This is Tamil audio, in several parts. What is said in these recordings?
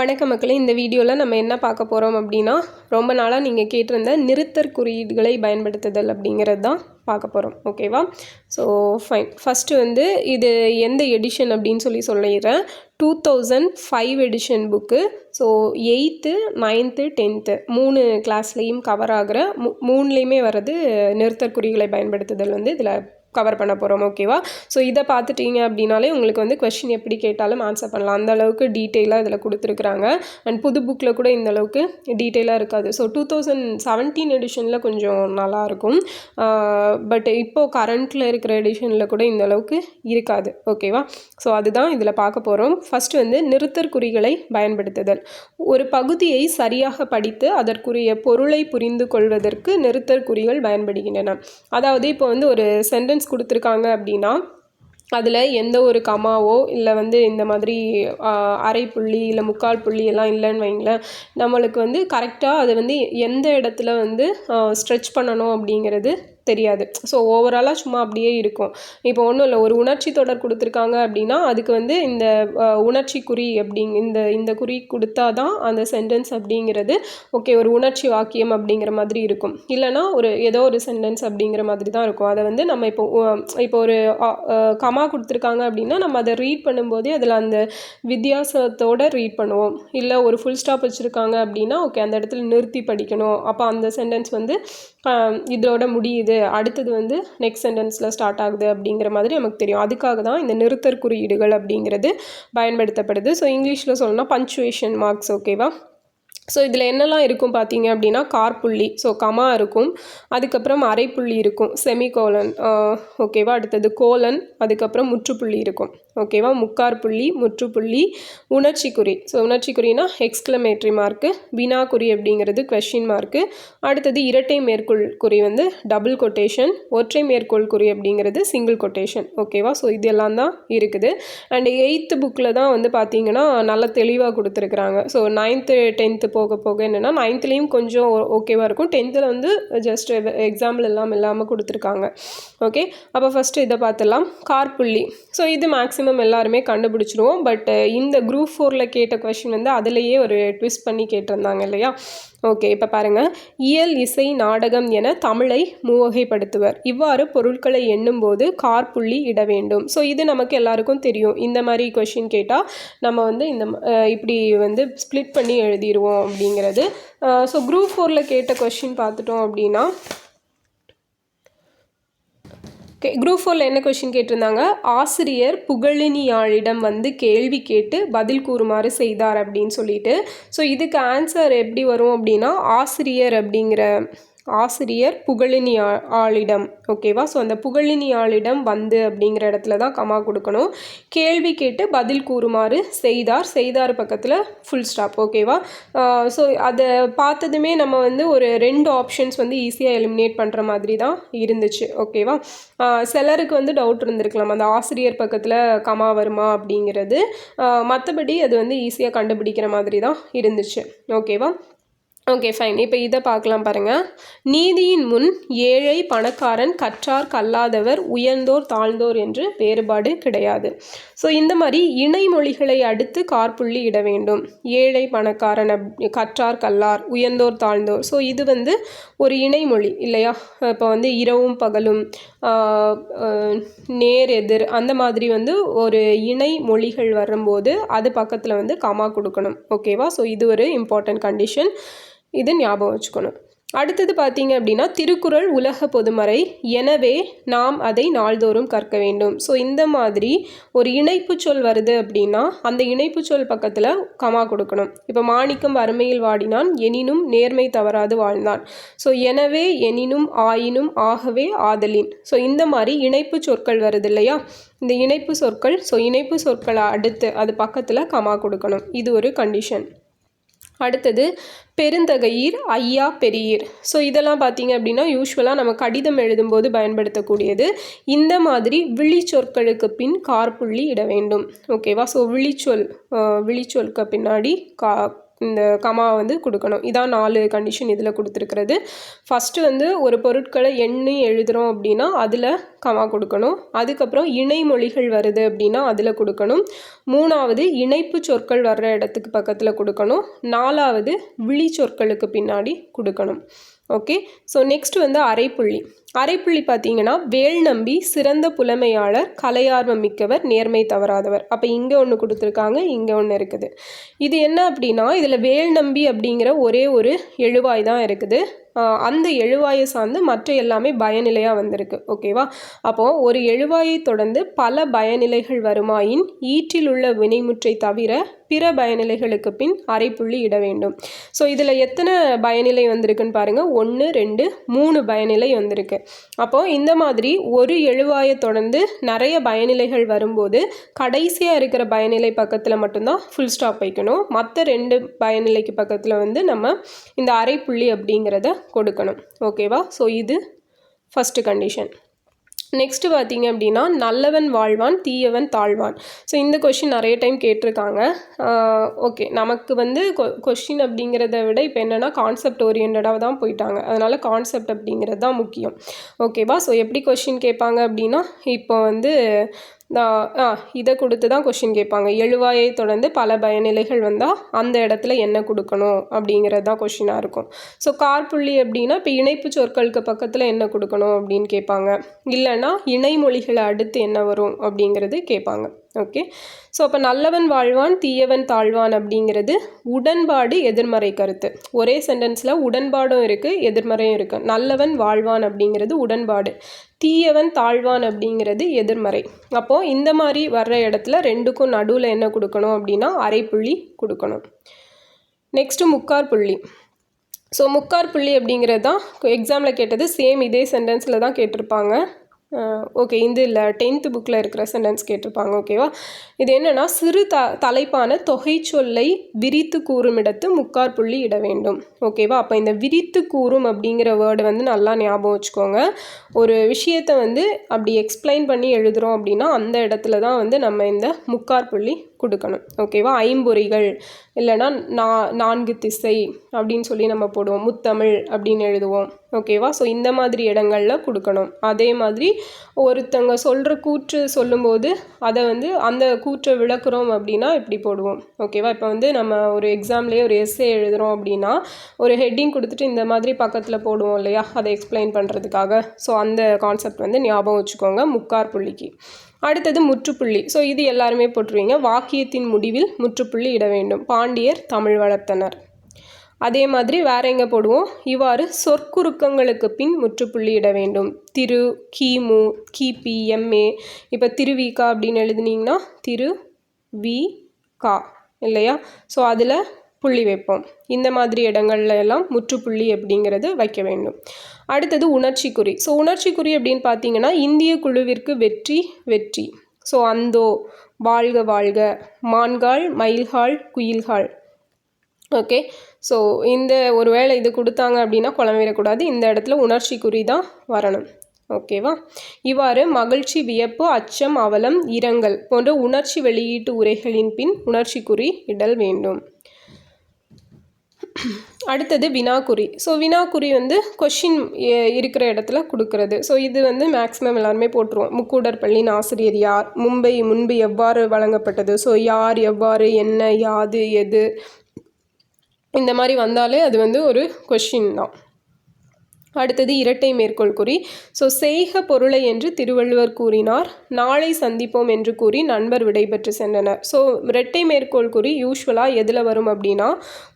வணக்க மக்களே இந்த வீடியோவில் நம்ம என்ன பார்க்க போகிறோம் அப்படின்னா ரொம்ப நாளாக நீங்கள் கேட்டிருந்த நிறுத்தற் குறியீடுகளை பயன்படுத்துதல் அப்படிங்கிறது தான் பார்க்க போகிறோம் ஓகேவா ஸோ ஃபைன் ஃபஸ்ட்டு வந்து இது எந்த எடிஷன் அப்படின்னு சொல்லி சொல்லிடுறேன். Two thousand five edition book so eighth ninth tenth மூணு கிளாஸ்லேயும் கவர் ஆகிற மூ மூணுலேயுமே வர்றது நிறுத்தற் குறிகளை பயன்படுத்துதல் வந்து இதில் கவர் பண்ண போகிறோம் ஓகேவா ஸோ இதை பார்த்துட்டீங்க அப்படின்னாலே உங்களுக்கு வந்து கொஷின் எப்படி கேட்டாலும் ஆன்சர் பண்ணலாம். அந்த அளவுக்கு டீட்டெயிலாக இதில் கொடுத்துருக்குறாங்க. அண்ட் புது புக்கில் கூட இந்த அளவுக்கு டீட்டெயிலாக இருக்காது. ஸோ டூ தௌசண்ட் செவன்டீன் எடிஷனில் கொஞ்சம் நல்லாயிருக்கும் பட் இப்போது கரண்ட்டில் இருக்கிற எடிஷனில் கூட இந்த அளவுக்கு இருக்காது. ஓகேவா ஸோ அதுதான் இதில் பார்க்க போகிறோம் ஃபஸ்ட்டு வந்து நிறுத்தற்குறிகளை பயன்படுத்துதல். ஒரு பகுதியை சரியாக படித்து அதற்குரிய பொருளை புரிந்து கொள்வதற்கு நிறுத்தற்குறிகள் பயன்படுகின்றன. அதாவது இப்போ வந்து ஒரு சென்டென்ஸ் கொடுத்துருக்காங்க அப்படின்னா அதில் எந்த ஒரு கமாவோ இல்லை வந்து இந்த மாதிரி அரை புள்ளி இல்லை முக்கால் புள்ளி எல்லாம் இல்லைன்னு வைங்களேன் நம்மளுக்கு வந்து கரெக்டாக அது வந்து எந்த இடத்துல வந்து ஸ்ட்ரெச் பண்ணணும் அப்படிங்கிறது தெரியாது. ஸோ ஓவராலாக சும்மா அப்படியே இருக்கும். இப்போ ஒன்றும் இல்லை ஒரு உணர்ச்சி தொடர் கொடுத்துருக்காங்க அப்படின்னா அதுக்கு வந்து இந்த உணர்ச்சி குறி அப்படிங் இந்த இந்த குறி கொடுத்தா தான் அந்த சென்டென்ஸ் அப்படிங்கிறது ஓகே ஒரு உணர்ச்சி வாக்கியம் அப்படிங்கிற மாதிரி இருக்கும். இல்லைன்னா ஒரு ஏதோ ஒரு சென்டென்ஸ் அப்படிங்கிற மாதிரி தான் இருக்கும். அதை வந்து நம்ம இப்போ இப்போ ஒரு கமா கொடுத்துருக்காங்க அப்படின்னா நம்ம அதை ரீட் பண்ணும்போதே அதில் அந்த வித்தியாசத்தோட ரீட் பண்ணுவோம். இல்லை ஒரு ஃபுல் ஸ்டாப் வச்சுருக்காங்க அப்படின்னா ஓகே அந்த இடத்துல நிறுத்தி படிக்கணும். அப்போ அந்த சென்டென்ஸ் வந்து இதோட முடியுது. இது அடுத்தது வந்து நெக்ஸ்ட் சென்டென்ஸில் ஸ்டார்ட் ஆகுது அப்படிங்கிற மாதிரி நமக்கு தெரியும். அதுக்காக தான் இந்த நிறுத்தற் குறியீடுகள் அப்படிங்கிறது பயன்படுத்தப்படுது. ஸோ இங்கிலீஷில் சொல்லணும்னா பஞ்சுவேஷன் மார்க்ஸ் ஓகேவா ஸோ இதில் என்னெல்லாம் இருக்கும் பார்த்தீங்க அப்படின்னா கார்புள்ளி ஸோ கமா இருக்கும். அதுக்கப்புறம் அரைப்புள்ளி இருக்கும் செமிகோலன் ஓகேவா அடுத்தது கோலன் அதுக்கப்புறம் முற்றுப்புள்ளி இருக்கும். ஓகேவா? முக்கார் புள்ளி முற்றுப்புள்ளி உணர்ச்சிக்குறி ஸோ உணர்ச்சிக்குறினா எக்ஸ்க்ளமேட்ரி மார்க்கு வினாக்குறி அப்படிங்கிறது கொஷின் மார்க்கு அடுத்தது இரட்டை மேற்கோள் குறி வந்து டபுள் கொட்டேஷன் ஒற்றை மேற்கோள் குறி அப்படிங்கிறது சிங்கிள் கொட்டேஷன் ஓகேவா? ஸோ இதெல்லாம் தான் இருக்குது. அண்ட் எயித்து புக்கில் தான் வந்து பார்த்தீங்கன்னா நல்லா தெளிவாக கொடுத்துருக்குறாங்க. ஸோ நைன்த்து டென்த்து போக போக என்னென்னா நைன்த்துலேயும் கொஞ்சம் ஓகேவாக இருக்கும். டென்த்தில் வந்து ஜஸ்ட் எக்ஸாம்பிள் எல்லாம் இல்லாமல் கொடுத்துருக்காங்க. ஓகே அப்போ ஃபஸ்ட்டு இதை பார்த்துடலாம். கார்புள்ளி ஸோ இது மேக்ஸ் மேக்ஸிமம் எல்லாருமே கண்டுபிடிச்சிருவோம். பட் uh, இந்த குரூப் ஃபோரில் கேட்ட கொஷின் வந்து அதுலேயே ஒரு ட்விஸ்ட் பண்ணி கேட்டிருந்தாங்க இல்லையா? ஓகே இப்போ பாருங்கள் இயல் இசை நாடகம் என தமிழை மூவகைப்படுத்துவர். இவ்வாறு பொருட்களை எண்ணும்போது கார்புள்ளி இட வேண்டும். ஸோ இது நமக்கு எல்லாருக்கும் தெரியும். இந்த மாதிரி கொஷின் கேட்டால் நம்ம வந்து இந்த இப்படி வந்து ஸ்ப்ளிட் பண்ணி எழுதிடுவோம் அப்படிங்கிறது. ஸோ குரூப் ஃபோரில் கேட்ட கொஷின் பார்த்துட்டோம் அப்படின்னா ஓகே குரூப் ஃபோரில் என்ன கொஷின் கேட்டிருந்தாங்க? ஆசிரியர் புகழினியாளிடம் வந்து கேள்வி கேட்டு பதில் கூறுமாறு செய்தார் அப்படின்னு சொல்லிட்டு. ஸோ இதுக்கு ஆன்சர் எப்படி வரும் அப்படின்னா ஆசிரியர் அப்படிங்கிற ஆசிரியர் புகழினி ஆளிடம். ஓகேவா ஸோ அந்த புகழினி ஆளிடம் வந்து அப்படிங்கிற இடத்துல தான் கமா கொடுக்கணும். கேள்வி கேட்டு பதில் கூறுமாறு செய்தார். செய்தார் பக்கத்தில் ஃபுல் ஸ்டாப் ஓகேவா ஸோ அதை பார்த்ததுமே நம்ம வந்து ஒரு ரெண்டு ஆப்ஷன்ஸ் வந்து ஈஸியாக எலிமினேட் பண்ணுற மாதிரி தான் இருந்துச்சு. ஓகேவா சிலருக்கு வந்து டவுட் இருந்திருக்கலாம். அந்த ஆசிரியர் பக்கத்தில் கமா வருமா அப்படிங்கிறது. மற்றபடி அது வந்து ஈஸியாக கண்டுபிடிக்கிற மாதிரி தான் இருந்துச்சு. ஓகேவா ஓகே ஃபைன் இப்போ இதை பார்க்கலாம் பாருங்கள் நீதியின் முன் ஏழை பணக்காரன் கற்றார் கல்லாதவர் உயர்ந்தோர் தாழ்ந்தோர் என்று வேறுபாடு கிடையாது. ஸோ இந்த மாதிரி இணைமொழிகளை அடுத்து கார்புள்ளி இட வேண்டும். ஏழை பணக்காரன் அப் கற்றார் கல்லார் உயர்ந்தோர் தாழ்ந்தோர். ஸோ இது வந்து ஒரு இணைமொழி இல்லையா? இப்போ வந்து இரவும் பகலும் நேர் எதிர் அந்த மாதிரி வந்து ஒரு இணை மொழிகள் வரும்போது அது பக்கத்தில் வந்து கமா கொடுக்கணும். ஓகேவா ஸோ இது ஒரு இம்பார்ட்டன்ட் கண்டிஷன் இது ஞாபகம் வச்சுக்கணும். அடுத்தது பார்த்தீங்க அப்படின்னா திருக்குறள் உலக பொதுமறை. எனவே நாம் அதை நாள்தோறும் கற்க வேண்டும். ஸோ இந்த மாதிரி ஒரு இணைப்பு சொல் வருது அப்படின்னா அந்த இணைப்பு சொல் பக்கத்தில் கமா கொடுக்கணும். இப்போ மாணிக்கம் வறுமையில் வாடினான் எனினும் நேர்மை தவறாது வாழ்ந்தான். ஸோ எனவே எனினும் ஆயினும் ஆகவே ஆதலின். ஸோ இந்த மாதிரி இணைப்பு சொற்கள் வருது இல்லையா? இந்த இணைப்பு சொற்கள் ஸோ இணைப்பு சொற்களை அடுத்து அது பக்கத்தில் கமா கொடுக்கணும். இது ஒரு கண்டிஷன் அடுத்தது பெருந்தகையீர் ஐயா பெரியீர். ஸோ இதெல்லாம் பார்த்தீங்க அப்படின்னா யூஸ்வலாக நம்ம கடிதம் எழுதும்போது பயன்படுத்தக்கூடியது. இந்த மாதிரி விழிச்சொற்களுக்கு பின் கார்புள்ளி இட வேண்டும். ஓகேவா ஸோ விழிச்சொல் அஹ், விழிச்சொல்க்கு பின்னாடி கா இந்த கமா வந்து கொடுக்கணும். இதான் நாலு கண்டிஷன் இதில் கொடுத்துருக்கிறது. ஃபஸ்ட்டு வந்து ஒரு பொருட்களை எண்ணி எழுதுகிறோம் அப்படின்னா அதில் கமா கொடுக்கணும். அதுக்கப்புறம் இணை மொழிகள் வருது அப்படின்னா அதில் கொடுக்கணும். மூணாவது இணைப்பு சொற்கள் வர்ற இடத்துக்கு பக்கத்தில் கொடுக்கணும். நாலாவது விழி சொற்களுக்கு பின்னாடி கொடுக்கணும். ஓகே ஸோ நெக்ஸ்ட் வந்து அரைப்புள்ளி. அரைப்புள்ளி பார்த்தீங்கன்னா வேல் நம்பி சிறந்த புலமையாளர் கலையார்வம் மிக்கவர் நேர்மை தவறாதவர். அப்போ இங்கே ஒன்று கொடுத்துருக்காங்க இங்கே ஒன்று இருக்குது. இது என்ன அப்படின்னா இதில் வேல் நம்பி அப்படிங்கிற ஒரே ஒரு எழுவாய் தான் இருக்குது. அந்த எழுவாயை சார்ந்து மற்ற எல்லாமே பயநிலையாக வந்திருக்கு. ஓகேவா? அப்போது ஒரு எழுவாயை தொடர்ந்து பல பயநிலைகள் வருமாயின் ஈற்றில் உள்ள வினைமுற்றை தவிர பிற பயநிலைகளுக்கு பின் அரைப்புள்ளி இட வேண்டும். ஸோ இதில் எத்தனை பயநிலை வந்திருக்குன்னு பாருங்கள் ஒன்று ரெண்டு மூணு பயநிலை வந்திருக்கு. அப்போது இந்த மாதிரி ஒரு எழுவாயை தொடர்ந்து நிறைய பயநிலைகள் வரும்போது கடைசியாக இருக்கிற பயநிலை பக்கத்தில் மட்டும்தான் ஃபுல் ஸ்டாப் வைக்கணும். மற்ற ரெண்டு பயநிலைக்கு பக்கத்தில் வந்து நம்ம இந்த அரைப்புள்ளி அப்படிங்கிறத கொடுக்கணும். ஓகேவா ஸோ இது ஃபஸ்ட்டு கண்டிஷன் நெக்ஸ்ட்டு பார்த்தீங்க அப்படின்னா நல்லவன் வாழ்வான் தீயவன் தாழ்வான். ஸோ இந்த கொஷின் நிறைய டைம் கேட்டிருக்காங்க. ஓகே நமக்கு வந்து கொ கொஷின் அப்படிங்கிறத விட இப்போ என்னென்னா கான்செப்ட் ஓரியன்டாக தான் போயிட்டாங்க. அதனால் கான்செப்ட் அப்படிங்கிறது தான் முக்கியம். ஓகேவா ஸோ எப்படி கொஷின் கேட்பாங்க அப்படின்னா இப்போ வந்து இதை கொடுத்து தான் கொஷின் கேட்பாங்க. எழுவாயை தொடர்ந்து பல பயநிலைகள் வந்தால் அந்த இடத்துல என்ன கொடுக்கணும் அப்படிங்கிறது தான் கொஷினாக இருக்கும். ஸோ கார்புள்ளி அப்படின்னா இப்போ இணைப்பு சொற்களுக்கு பக்கத்தில் என்ன கொடுக்கணும் அப்படின்னு கேட்பாங்க. இல்லைன்னா இணைமொழிகளை அடுத்து என்ன வரும் அப்படிங்கிறது கேட்பாங்க. ஓகே ஸோ அப்போ நல்லவன் வாழ்வான் தீயவன் தாழ்வான் அப்படிங்கிறது உடன்பாடு எதிர்மறை கருத்து. ஒரே சென்டென்ஸில் உடன்பாடும் இருக்குது எதிர்மறையும் இருக்குது நல்லவன் வாழ்வான் அப்படிங்கிறது உடன்பாடு. தீயவன் தாழ்வான் அப்படிங்கிறது எதிர்மறை. அப்போது இந்த மாதிரி வர்ற இடத்துல ரெண்டுக்கும் நடுவில் என்ன கொடுக்கணும் அப்படின்னா அரைப்புள்ளி கொடுக்கணும். நெக்ஸ்ட்டு முக்கார் புள்ளி. ஸோ முக்கார் புள்ளி அப்படிங்கிறது தான் எக்ஸாமில் கேட்டது சேம் இதே சென்டென்ஸில் தான் கேட்டிருப்பாங்க. ஓகே இந்த இல்லை டென்த்து புக்கில் இருக்கிற சென்டென்ஸ் கேட்டிருப்பாங்க ஓகேவா இது என்னென்னா சிறு த தலைப்பான தொகை சொல்லை விரித்து கூறும் இடத்து முக்கார் புள்ளி இட வேண்டும் ஓகேவா அப்போ இந்த விரித்து கூறும் அப்படிங்கிற வேர்டு வந்து நல்லா ஞாபகம் வச்சுக்கோங்க. ஒரு விஷயத்தை வந்து அப்படி எக்ஸ்பிளைன் பண்ணி எழுதுகிறோம் அப்படின்னா அந்த இடத்துல தான் வந்து நம்ம இந்த முக்கார் புள்ளி கொடுக்கணும். ஓகேவா? ஐம்பொறிகள் இல்லைனா நா நான்கு திசை அப்படின்னு சொல்லி நம்ம போடுவோம். முத்தமிழ் அப்படின்னு எழுதுவோம். ஓகேவா? ஸோ இந்த மாதிரி இடங்களில் கொடுக்கணும். அதே மாதிரி ஒருத்தங்க சொல்கிற கூற்று சொல்லும்போது அதை வந்து அந்த கூற்றை விளக்குறோம் அப்படின்னா இப்படி போடுவோம். ஓகேவா? இப்போ வந்து நம்ம ஒரு எக்ஸாம்லேயே ஒரு எஸ்ஏ எழுதுகிறோம் அப்படின்னா ஒரு ஹெட்டிங் கொடுத்துட்டு இந்த மாதிரி பக்கத்தில் போடுவோம் இல்லையா? அதை எக்ஸ்பிளைன் பண்ணுறதுக்காக ஸோ அந்த கான்செப்ட் வந்து ஞாபகம் வச்சுக்கோங்க முக்கார் புள்ளிக்கு. அடுத்தது முற்றுப்புள்ளி. ஸோ இது எல்லாருமே போட்டுருவீங்க. வாக்கியத்தின் முடிவில் முற்றுப்புள்ளி இட வேண்டும். பாண்டியர் தமிழ் வளர்த்தனர். அதே மாதிரி வேற எங்கே போடுவோம்? இவ்வாறு சொற்குறுக்கங்களுக்கு பின் முற்றுப்புள்ளி இட வேண்டும். திரு கிமு கிபி எம்ஏ இப்போ திருவிகா அப்படின்னு எழுதுனீங்கன்னா திரு வி கா. இல்லையா? ஸோ அதில் புள்ளி வைப்போம். இந்த மாதிரி இடங்கள்ல எல்லாம் முற்றுப்புள்ளி அப்படிங்கிறது வைக்க வேண்டும். அடுத்தது உணர்ச்சிக்குறி. ஸோ உணர்ச்சிக்குறி அப்படின்னு பார்த்தீங்கன்னா இந்திய குழுவிற்கு வெற்றி வெற்றி. ஸோ அந்தோ வாழ்க வாழ்க. மான்கால் மயில்கால் குயில்கால். ஓகே ஸோ இந்த ஒரு வேளை இது கொடுத்தாங்க அப்படின்னா குழம்பிடக்கூடாது இந்த இடத்துல உணர்ச்சி குறி தான் வரணும். ஓகேவா இவ்வாறு மகிழ்ச்சி வியப்பு அச்சம் அவலம் இரங்கல் போன்ற உணர்ச்சி வெளியீட்டு உரைகளின் பின் உணர்ச்சி குறி இடல் வேண்டும். அடுத்தது வினாக்குறி. ஸோ வினாக்குறி வந்து கொஷின் இருக்கிற இடத்துல கொடுக்கறது. ஸோ இது வந்து மேக்ஸிமம் எல்லாருமே போட்டுருவோம். முக்கூடர் பள்ளியின் ஆசிரியர் யார்? மும்பை முன்பு எவ்வாறு வழங்கப்பட்டது? ஸோ யார் எவ்வாறு என்ன யாது எது? இந்த மாதிரி வந்தாலே அது வந்து ஒரு கொஷின் தான். அடுத்தது இரட்டை மேற்கோள் குறி. ஸோ செய்க பொருளை என்று திருவள்ளுவர் கூறினார். நாளை சந்திப்போம் என்று கூறி நண்பர் விடைபெற்று சென்றனர். ஸோ இரட்டை மேற்கோள் குறி யூஸ்வலாக எதில் வரும் அப்படின்னா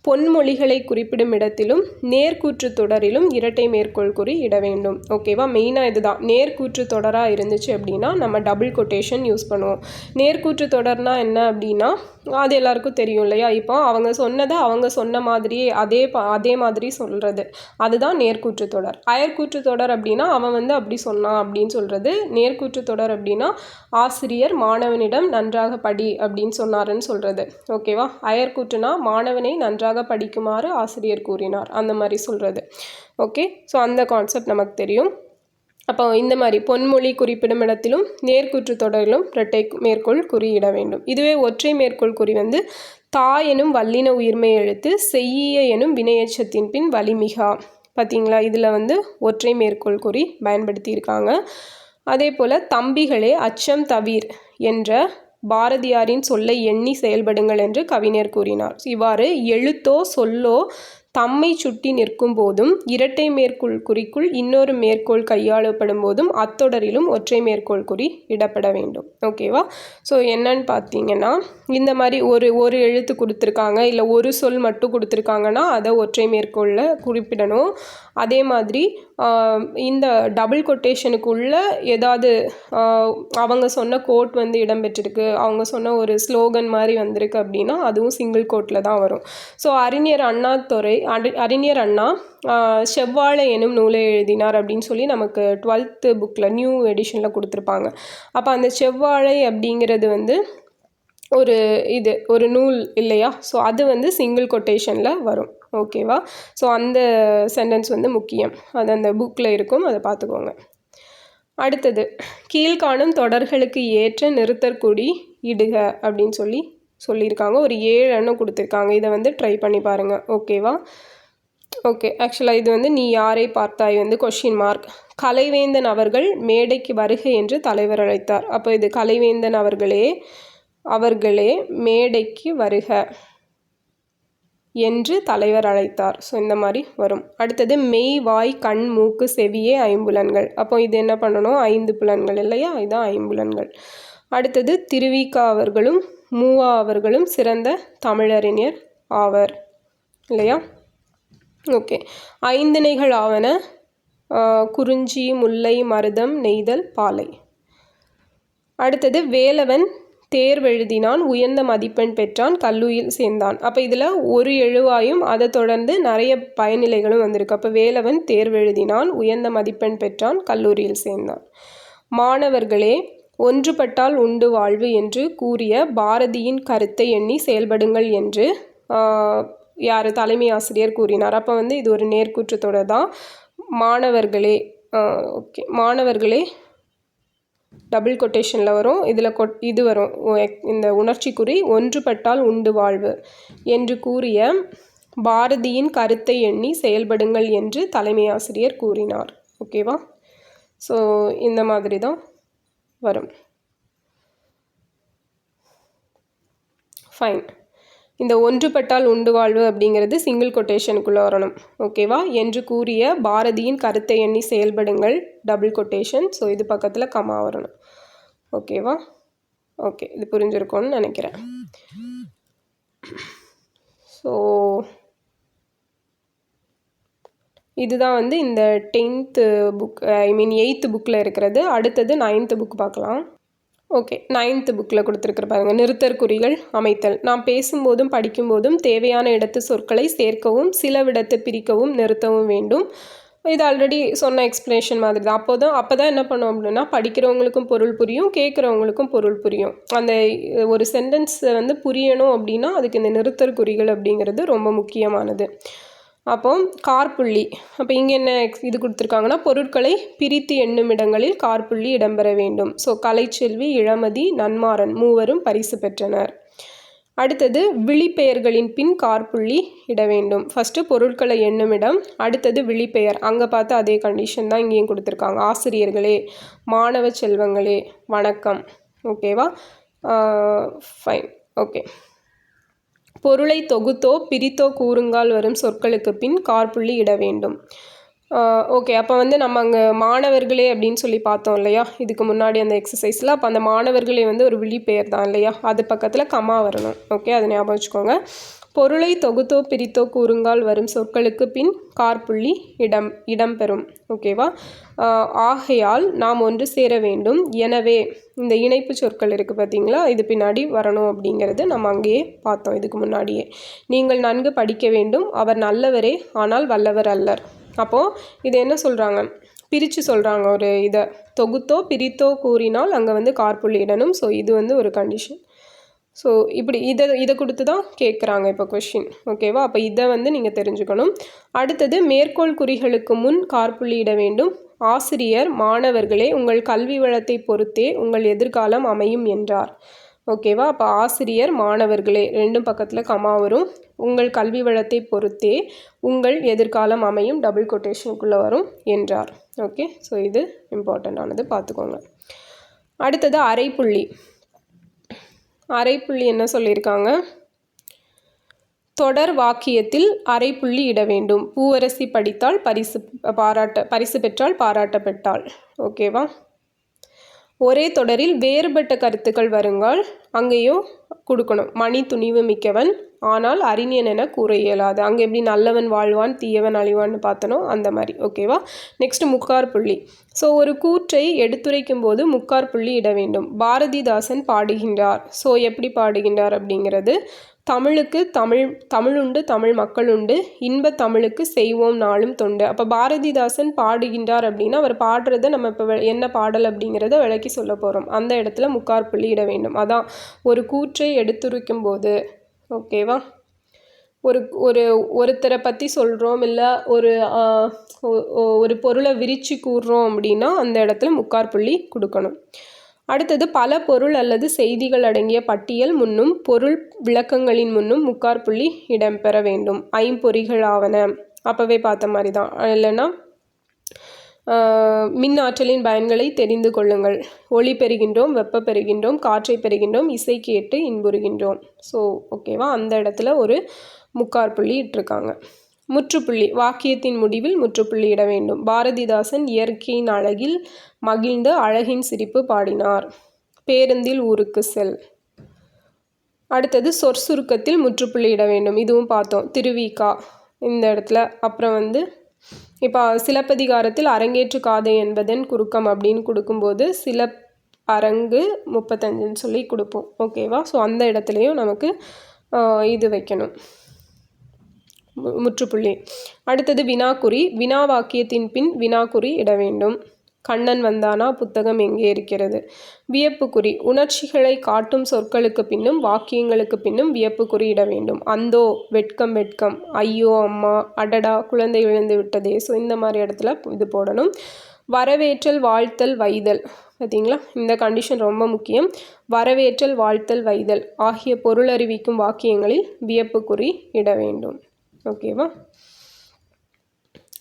பொன்மொழிகளை குறிப்பிடும் இடத்திலும் நேர்கூற்று தொடரிலும் இரட்டை மேற்கோள் குறி இட வேண்டும். ஓகேவா? மெயினாக இதுதான். நேர்கூற்று தொடராக இருந்துச்சு அப்படின்னா நம்ம டபுள் கொட்டேஷன் யூஸ் பண்ணுவோம். நேர்கூற்று தொடர்னா என்ன அப்படின்னா அது எல்லாருக்கும் தெரியும் இல்லையா? இப்போ அவங்க சொன்னதை அவங்க சொன்ன மாதிரியே அதே அதே மாதிரி சொல்கிறது அதுதான் நேர்கூற்று தொடர். தொடர். அயற்கூற்று தொடர் அப்படின்னா அவன் வந்து அப்படி சொன்னான் அப்படின்னு சொல்கிறது நேர்கூற்று தொடர் அப்படின்னா ஆசிரியர் மாணவனிடம் நன்றாக படி அப்படின்னு சொன்னாருன்னு சொல்கிறது ஓகேவா அயற்கூற்றுனா மாணவனை நன்றாக படிக்குமாறு ஆசிரியர் கூறினார். அந்த மாதிரி சொல்கிறது ஓகே ஸோ அந்த கான்செப்ட் நமக்கு தெரியும். அப்போ இந்த மாதிரி பொன்மொழி குறிப்பிடும் இடத்திலும் நேர்குற்று தொடரிலும் இரட்டை மேற்கோள் குறியிட வேண்டும். இதுவே ஒற்றை மேற்கோள் குறி வந்து தா எனும் வல்லின உயிர்மை எழுத்து செய்ய எனும் வினையச்சத்தின் பின் வலிமிகா. பார்த்தீங்களா? இதில் வந்து ஒற்றை மேற்கோள் குறி பயன்படுத்தியிருக்காங்க. அதே போல் தம்பிகளே அச்சம் தவிர் என்ற பாரதியாரின் சொல்லை எண்ணி செயல்படுங்கள் என்று கவிஞர் கூறினார். இவ்வாறு எழுத்தோ சொல்லோ தம்மை சுட்டி நிற்கும் போதும் இரட்டை மேற்கோள் குறிக்குள் இன்னொரு மேற்கோள் கையாளப்படும் போதும் அத்தொடரிலும் ஒற்றை மேற்கோள் குறி இடப்பட வேண்டும். ஓகேவா ஸோ என்னன்னு பார்த்தீங்கன்னா இந்த மாதிரி ஒரு ஒரு எழுத்து கொடுத்துருக்காங்க இல்லை ஒரு சொல் மட்டும் கொடுத்துருக்காங்கன்னா அதை ஒற்றை மேற்கோளில் குறிப்பிடணும். அதே மாதிரி இந்த டபுள் கொட்டேஷனுக்குள்ள ஏதாவது அவங்க சொன்ன கோட் வந்து இடம்பெற்றிருக்கு அவங்க சொன்ன ஒரு ஸ்லோகன் மாதிரி வந்திருக்கு அப்படின்னா அதுவும் சிங்கிள் கோட்டில் தான் வரும். ஸோ அறிஞர் அண்ணாதுரை அடி அறிஞர் அண்ணா செவ்வாழை எனும் நூலை எழுதினார் அப்படின்னு சொல்லி நமக்கு டுவெல்த்து புக்கில் நியூ எடிஷனில் கொடுத்துருப்பாங்க. அப்போ அந்த செவ்வாழை அப்படிங்கிறது வந்து ஒரு இது ஒரு நூல் இல்லையா? ஸோ அது வந்து சிங்கிள் கொட்டேஷனில் வரும். ஓகேவா? ஸோ அந்த சென்டென்ஸ் வந்து முக்கியம். அது அந்த புக்கில் இருக்கும். அதை பார்த்துக்கோங்க. அடுத்தது கீழ்காணும் தொடர்களுக்கு ஏற்ற நிறுத்தற்குடி இடுக அப்படின்னு சொல்லி சொல்லியிருக்காங்க. ஒரு ஏழு எண்ணம் கொடுத்துருக்காங்க. இதை வந்து ட்ரை பண்ணி பாருங்கள் ஓகேவா? ஓகே. ஆக்சுவலாக இது வந்து நீ யாரை பார்த்தாய்? வந்து கொஷின் மார்க் கலைவேந்தன் அவர்கள் மேடைக்கு வருக என்று தலைவர் அழைத்தார். அப்போ இது கலைவேந்தன் அவர்களே அவர்களே மேடைக்கு வருக. என்று தலைவர் அழைத்தார். ஸோ இந்த மாதிரி வரும். அடுத்தது மெய் வாய் கண் மூக்கு செவியே ஐம்புலன்கள். அப்போ இது என்ன பண்ணணும்? ஐந்து புலன்கள் இல்லையா? இதுதான் ஐம்புலன்கள். அடுத்தது திருவிக்கா அவர்களும் மூவா அவர்களும் சிறந்த தமிழறிஞர் ஆவர். இல்லையா? ஓகே. ஐந்திணைகள் ஆவன குறிஞ்சி முல்லை மருதம் நெய்தல் பாலை. அடுத்தது வேலவன் தேர்வெழுதினான் உயர்ந்த மதிப்பெண் பெற்றான் கல்லூரியில் சேர்ந்தான். அப்போ இதில் ஒரு எழுவாயும் அதை தொடர்ந்து நிறைய பயனிலைகளும் வந்திருக்கு. அப்போ வேலவன் தேர்வெழுதினான் உயர்ந்த மதிப்பெண் பெற்றான் கல்லூரியில் சேர்ந்தான். மாணவர்களே ஒன்றுபட்டால் உண்டு வாழ்வு என்று கூறிய பாரதியின் கருத்தை எண்ணி செயல்படுங்கள் என்று யார் தலைமை ஆசிரியர் கூறினார். அப்போ வந்து இது ஒரு நேர்கூற்றத்தோட தான். மாணவர்களே ஓகே. மாணவர்களே டபுள் கொட்டேஷனில் வரும். இதில் கொட் இது வரும். இந்த உணர்ச்சி குறி ஒன்றுபட்டால் உண்டு வாழ்வு என்று கூறிய பாரதியின் கருத்தை எண்ணி செயல்படுங்கள் என்று தலைமை ஆசிரியர் கூறினார். ஓகேவா ஸோ இந்த மாதிரி தான் வரும். ஃபைன் இந்த ஒன்றுபட்டால் உண்டு வாழ்வு அப்படிங்கிறது சிங்கிள் கொட்டேஷனுக்குள்ளே வரணும். ஓகேவா என்று கூறிய பாரதியின் கருத்தை எண்ணி செயல்படுங்கள். டபுள் கொட்டேஷன் ஸோ இது பக்கத்தில் கமா வரணும். ஓகேவா ஓகே இது புரிஞ்சிருக்கோன்னு நினைக்கிறேன். ஸோ இதுதான் வந்து இந்த tenth book I mean eighth புக்கில் இருக்கிறது. அடுத்தது நைன்த்து புக் பார்க்கலாம். ஓகே நைன்த்து புக்கில் கொடுத்துருக்குற பாருங்கள் நிறுத்தற்குறிகள் அமைத்தல். நாம் பேசும்போதும் படிக்கும்போதும் தேவையான இடத்து சொற்களை சேர்க்கவும் சில விடத்தை பிரிக்கவும் நிறுத்தவும் வேண்டும். இது ஆல்ரெடி சொன்ன எக்ஸ்ப்ளனேஷன் மாதிரி தான். அப்போ தான் அப்போ தான் என்ன பண்ணோம் அப்படின்னா படிக்கிறவங்களுக்கும் பொருள் புரியும் கேட்குறவங்களுக்கும் பொருள் புரியும். அந்த ஒரு சென்டென்ஸை வந்து புரியணும் அப்படின்னா அதுக்கு இந்த நிறுத்தற்குறிகள் அப்படிங்கிறது ரொம்ப முக்கியமானது. அப்போ கார்புள்ளி. அப்போ இங்கே என்ன இது கொடுத்துருக்காங்கன்னா பொருட்களை பிரித்து எண்ணும் இடங்களில் கார்புள்ளி இடம்பெற வேண்டும். ஸோ கலைச்செல்வி இளமதி நன்மாறன் மூவரும் பரிசு பெற்றனர். அடுத்தது விழிப்பெயர்களின் பின் கார்புள்ளி இட வேண்டும். ஃபஸ்ட்டு பொருட்களை எண்ணும் இடம் அடுத்தது விழிப்பெயர். அங்கே பார்த்து அதே கண்டிஷன் தான் இங்கேயும் கொடுத்துருக்காங்க. ஆசிரியர்களே மாணவ செல்வங்களே வணக்கம். ஓகேவா ஃபைன் ஓகே பொருளை தொகுத்தோ பிரித்தோ கூறுங்கால் வரும் சொற்களுக்கு பின் கார்புள்ளி இட வேண்டும். ஓகே. அப்போ வந்து நம்ம அங்கே மாணவர்களே அப்படின்னு சொல்லி பார்த்தோம் இல்லையா? இதுக்கு முன்னாடி அந்த எக்ஸசைஸில் அப்போ அந்த மாணவர்களே வந்து ஒரு விழிப்பெயர் தான் இல்லையா? அது பக்கத்தில் கமா வரணும். ஓகே அதை ஞாபகம் வச்சுக்கோங்க. பொருளை தொகுத்தோ பிரித்தோ கூறுங்கால் வரும் சொற்களுக்கு பின் கார்புள்ளி இடம் இடம்பெறும். ஓகேவா ஆகையால் நாம் ஒன்று சேர வேண்டும். எனவே இந்த இணைப்பு சொற்கள் இருக்குது பார்த்தீங்களா? இது பின்னாடி வரணும் அப்படிங்கிறது நம்ம அங்கேயே பார்த்தோம் இதுக்கு முன்னாடியே. நீங்கள் நன்கு படிக்க வேண்டும். அவர் நல்லவரே ஆனால் வல்லவர் அல்லர். அப்போது இது என்ன சொல்கிறாங்க பிரித்து சொல்கிறாங்க ஒரு இதை. தொகுத்தோ பிரித்தோ கூறினால் அங்கே வந்து கார்புள்ளி இடணும். ஸோ இது வந்து ஒரு கண்டிஷன் ஸோ இப்படி இதை இதை கொடுத்து தான் கேட்குறாங்க இப்போ கொஷின் ஓகேவா அப்போ இதை வந்து நீங்கள் தெரிஞ்சுக்கணும். அடுத்தது மேற்கோள் குறிகளுக்கு முன் கார்புள்ளியிட வேண்டும். ஆசிரியர் மாணவர்களே உங்கள் கல்வி வளத்தை பொறுத்தே உங்கள் எதிர்காலம் அமையும் என்றார். ஓகேவா அப்போ ஆசிரியர் மாணவர்களே ரெண்டும் பக்கத்தில் கமா வரும். உங்கள் கல்வி வளத்தை பொறுத்தே உங்கள் எதிர்காலம் அமையும். டபுள் கொட்டேஷனுக்குள்ளே வரும் என்றார். ஓகே ஸோ இது இம்பார்ட்டண்ட்டானது பார்த்துக்கோங்க. அடுத்தது அரைப்புள்ளி. அரைப்புள்ளி என்ன சொல்லியிருக்காங்க? தொடர் வாக்கியத்தில் அரைப்புள்ளி இட வேண்டும். பூவரசி படித்தால் பரிசு பாராட்ட பரிசு பெற்றால் பாராட்டப்பட்டால். ஓகேவா? ஒரே தொடரில் வேறுபட்ட கருத்துக்கள் வருங்கால் அங்கேயும் கொடுக்கணும். மணி துணிவு மிக்கவன் ஆனால் அறிஞன் என கூற இயலாது. அங்கே எப்படி நல்லவன் வாழ்வான் தீயவன் அழிவான்னு பார்த்தனோ அந்த மாதிரி. ஓகேவா நெக்ஸ்ட் முக்கார் புள்ளி. ஸோ ஒரு கூற்றை எடுத்துரைக்கும் போது முக்கார் புள்ளி இட வேண்டும். பாரதிதாசன் பாடுகின்றார். ஸோ எப்படி பாடுகின்றார் அப்படிங்கிறது தமிழுக்கு தமிழ் தமிழுண்டு தமிழ் மக்களுண்டு இன்ப தமிழுக்கு செய்வோம் நாளும் தொண்டு. அப்போ பாரதிதாசன் பாடுகின்றார் அப்படின்னா அவர் பாடுறத நம்ம இப்போ என்ன பாடல் அப்படிங்கிறத விளக்கி சொல்ல போகிறோம் அந்த இடத்துல முக்கார் புள்ளியிட வேண்டும். அதான் ஒரு கூற்றை எடுத்துரைக்கும் போது ஓகேவா ஒரு ஒரு ஒருத்தரை பற்றி சொல்கிறோம் இல்லை ஒரு ஒரு பொருளை விரித்து கூறுறோம் அப்படின்னா அந்த இடத்துல முக்கார் புள்ளி கொடுக்கணும். அடுத்தது பல பொருள் அல்லது செய்திகள் அடங்கிய பட்டியல் முன்னும் பொருள் விளக்கங்களின் முன்னும் முக்கார் புள்ளி இடம்பெற வேண்டும். ஐம்பொறிகள் ஆவன. அப்போவே பார்த்த மாதிரி தான் இல்லைன்னா மின் ஆற்றலின் பயன்களை தெரிந்து கொள்ளுங்கள். ஒளி பெறுகின்றோம் வெப்ப பெறுகின்றோம் காற்றை பெறுகின்றோம் இசை கேட்டு இன்புறுகின்றோம். ஸோ ஓகேவா அந்த இடத்துல ஒரு முக்கார் புள்ளி இட்டிருக்காங்க. முற்றுப்புள்ளி வாக்கியத்தின் முடிவில் முற்றுப்புள்ளி இட வேண்டும். பாரதிதாசன் இயற்கையின் அழகில் மகிழ்ந்து அழகின் சிரிப்பு பாடினார். பேருந்தில் ஊருக்கு செல். அடுத்தது சொற்சுருக்கத்தில் முற்றுப்புள்ளி இட வேண்டும். இதுவும் பார்த்தோம். திருவிகா. இந்த இடத்துல அப்புறம் வந்து இப்போ சிலப்பதிகாரத்தில் அரங்கேற்று காதை என்பதன் குறுக்கம் அப்படின்னு கொடுக்கும்போது சில அரங்கு முப்பத்தஞ்சுன்னு சொல்லி கொடுப்போம். ஓகேவா? ஸோ அந்த இடத்துலையும் நமக்கு இது வைக்கணும். முற்றுப்புள்ளி. அடுத்தது வினாக்குறி. வினா வாக்கியத்தின் பின் வினாக்குறி இட வேண்டும். கண்ணன் வந்தானா? புத்தகம் எங்கே இருக்கிறது? வியப்புக்குறி. உணர்ச்சிகளை காட்டும் சொற்களுக்கு பின்னும் வாக்கியங்களுக்கு பின்னும் வியப்புக்குறி இட வேண்டும். அந்தோ வெட்கம் வெட்கம். ஐயோ அம்மா. அடடா குழந்தை விழுந்து விட்டதே. ஸோ இந்த மாதிரி இடத்துல இது போடணும். வரவேற்றல் வாழ்த்தல் வைதல். பார்த்தீங்களா இந்த கண்டிஷன் ரொம்ப முக்கியம். வரவேற்றல் வாழ்த்தல் வைதல் ஆகிய பொருள் அறிவிக்கும் வாக்கியங்களில் வியப்புக்குறி இட வேண்டும். ஓகேவா?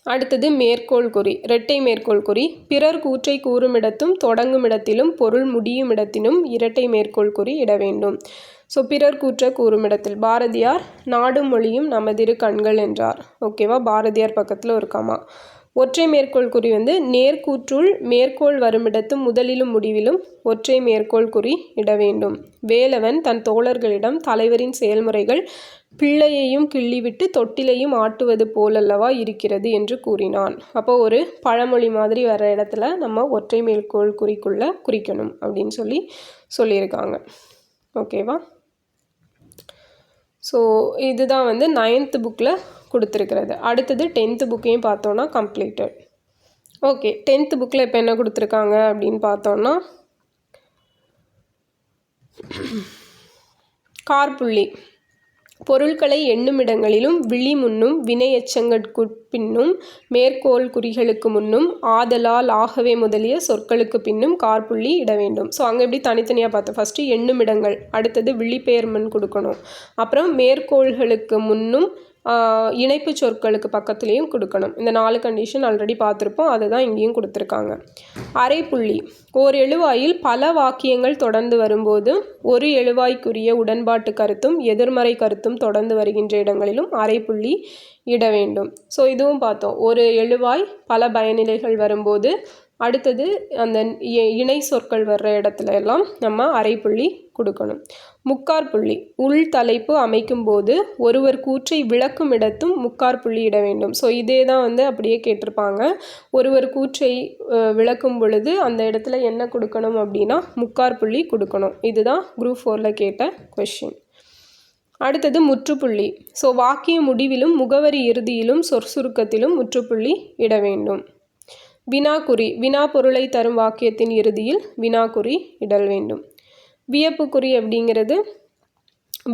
அடுத்தது மேற்கோள் குறி இரட்டை மேற்கோள் குறி. பிறர் கூற்றை கூறும் இடத்தும் தொடங்கும் இடத்திலும் பொருள் முடியும் இடத்திலும் இரட்டை மேற்கோள் குறி இட வேண்டும். ஸோ பிறர் கூற்ற கூறும் இடத்தில் பாரதியார் நாடும் மொழியும் நமதிரு கண்கள் என்றார். ஓகேவா? பாரதியார் பக்கத்தில் ஒரு கமா ஒற்றை மேற்கோள் குறி வந்து நேர்கூற்றுள் மேற்கோள் வருமிடத்தும் முதலிலும் முடிவிலும் ஒற்றை மேற்கோள் குறி இட வேண்டும். வேலவன் தன் தோழர்களிடம் தலைவரின் செயல்முறைகள் பிள்ளையையும் கிள்ளிவிட்டு தொட்டிலையும் ஆட்டுவது போலல்லவா இருக்கிறது என்று கூறினான். அப்போ ஒரு பழமொழி மாதிரி வர இடத்துல நம்ம ஒற்றை மேற்கோள் குறிக்குள்ள குறிக்கணும் அப்படின்னு சொல்லி சொல்லியிருக்காங்க. ஓகேவா? ஸோ இதுதான் வந்து நைன்த் புக்கில் கொடுத்துருக்கிறது. அடுத்தது டென்த்து புக்கையும் பார்த்தோன்னா கம்ப்ளீட்டட் ஓகே டென்த்து புக்கில் இப்போ என்ன கொடுத்துருக்காங்க அப்படின்னு பார்த்தோன்னா கார்புள்ளி. பொருட்களை எண்ணுமிடங்களிலும் விழி முன்னும் வினையெச்சங்கட்கு பின்னும் மேற்கோள் குறிகளுக்கு முன்னும் ஆதலால் ஆகவே முதலிய சொற்களுக்கு பின்னும் கார்புள்ளி இட வேண்டும். ஸோ அங்கே எப்படி தனித்தனியாக பார்த்தோம்? ஃபஸ்ட்டு எண்ணுமிடங்கள் அடுத்தது விழிப்பெயர்மன் கொடுக்கணும். அப்புறம் மேற்கோள்களுக்கு முன்னும் இணைப்பு சொற்களுக்கு பக்கத்துலேயும் கொடுக்கணும். இந்த நாலு கண்டிஷன் ஆல்ரெடி பார்த்துருப்போம். அதை தான் இங்கேயும் கொடுத்துருக்காங்க. அரைப்புள்ளி ஓர் எழுவாயில் பல வாக்கியங்கள் தொடர்ந்து வரும்போது ஒரு எழுவாய்க்குரிய உடன்பாட்டு கருத்தும் எதிர்மறை கருத்தும் தொடர்ந்து வருகின்ற இடங்களிலும் அரைப்புள்ளி இட வேண்டும். ஸோ இதுவும் பார்த்தோம். ஒரு எழுவாய் பல பயனிலைகள் வரும்போது அடுத்தது அந்த இணை சொற்கள் வர்ற இடத்துல எல்லாம் நம்ம அரைப்புள்ளி கொடுக்கணும். முக்கார் புள்ளி. உள் தலைப்பு அமைக்கும் போது ஒருவர் கூற்றை விளக்கும் இடத்தும் முக்கார் புள்ளி இட வேண்டும். ஸோ இதே தான் வந்து அப்படியே கேட்டிருப்பாங்க. ஒருவர் கூற்றை விளக்கும் பொழுது அந்த இடத்துல என்ன கொடுக்கணும் அப்படின்னா முக்கார் புள்ளி கொடுக்கணும். இதுதான் குரூப் ஃபோரில் கேட்ட கொஷின் அடுத்தது முற்றுப்புள்ளி. ஸோ வாக்கிய முடிவிலும் முகவரி இறுதியிலும் சொற்சுருக்கத்திலும் முற்றுப்புள்ளி இட வேண்டும். வினாக்குறி. வினா பொருளை தரும் வாக்கியத்தின் இறுதியில் வினாக்குறி இடல் வேண்டும். வியப்புக்குறி அப்படிங்கிறது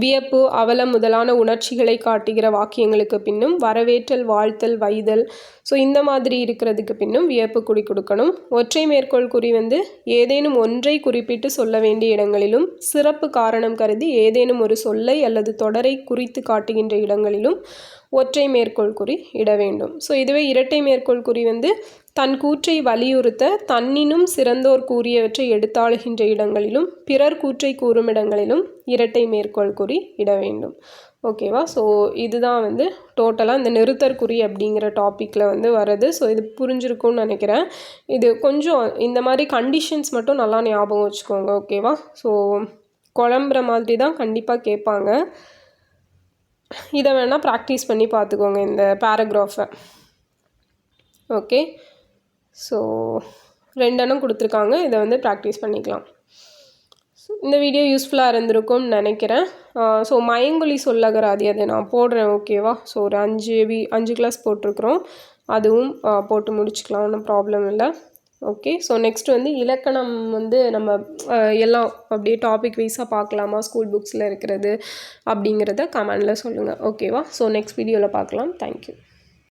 வியப்பு அவலம் முதலான உணர்ச்சிகளை காட்டுகிற வாக்கியங்களுக்கு பின்னும் வரவேற்றல் வாழ்த்தல் வைதல் ஸோ இந்த மாதிரி இருக்கிறதுக்கு பின்னும் வியப்பு குறி கொடுக்கணும். ஒற்றை மேற்கோள் குறி வந்து ஏதேனும் ஒன்றை குறிப்பிட்டு சொல்ல வேண்டிய இடங்களிலும் சிறப்பு காரணம் கருதி ஏதேனும் ஒரு சொல்லை அல்லது தொடரை குறித்து காட்டுகின்ற இடங்களிலும் ஒற்றை மேற்கோள் குறி இட வேண்டும். ஸோ இதுவே இரட்டை மேற்கோள் குறி வந்து தன் கூற்றை வலியுறுத்த தன்னினும் சிறந்தோர் கூறியவற்றை எடுத்தாளுகின்ற இடங்களிலும் பிறர் கூற்றை கூறும் இடங்களிலும் இரட்டை மேற்கோள் குறி இட வேண்டும். ஓகேவா ஸோ இதுதான் வந்து டோட்டலாக இந்த நிறுத்தற்குறி அப்படிங்கிற டாப்பிக்கில் வந்து வருது ஸோ இது புரிஞ்சிருக்கும்னு நினைக்கிறேன். இது கொஞ்சம் இந்த மாதிரி கண்டிஷன்ஸ் மட்டும் நல்லா ஞாபகம் வச்சுக்கோங்க. ஓகேவா ஸோ குழம்புற மாதிரி தான் கண்டிப்பாக கேட்பாங்க. இதை வேணால் ப்ராக்டிஸ் பண்ணி பார்த்துக்கோங்க இந்த பேராகிராஃபை ஓகே ஸோ ரெண்டெண்ணம் கொடுத்துருக்காங்க. இதை வந்து ப்ராக்டிஸ் பண்ணிக்கலாம். இந்த வீடியோ யூஸ்ஃபுல்லாக இருந்திருக்கும்னு நினைக்கிறேன். ஸோ மயங்கொலி சொல்லகராதி அதை நான் போடுறேன் ஓகேவா ஸோ ஒரு அஞ்சு வி அஞ்சு கிளாஸ் போட்டிருக்குறோம். அதுவும் போட்டு முடிச்சுக்கலாம் ஒன்றும் ப்ராப்ளம் இல்லை. ஓகே ஸோ நெக்ஸ்ட் வந்து இலக்கணம் வந்து நம்ம எல்லாம் அப்படியே டாபிக் வைஸாக பார்க்கலாமா? ஸ்கூல் புக்ஸில் இருக்கிறது அப்படிங்கிறத கமெண்டில் சொல்லுங்கள் ஓகேவா ஸோ நெக்ஸ்ட் வீடியோவில் பார்க்கலாம். தேங்க்யூ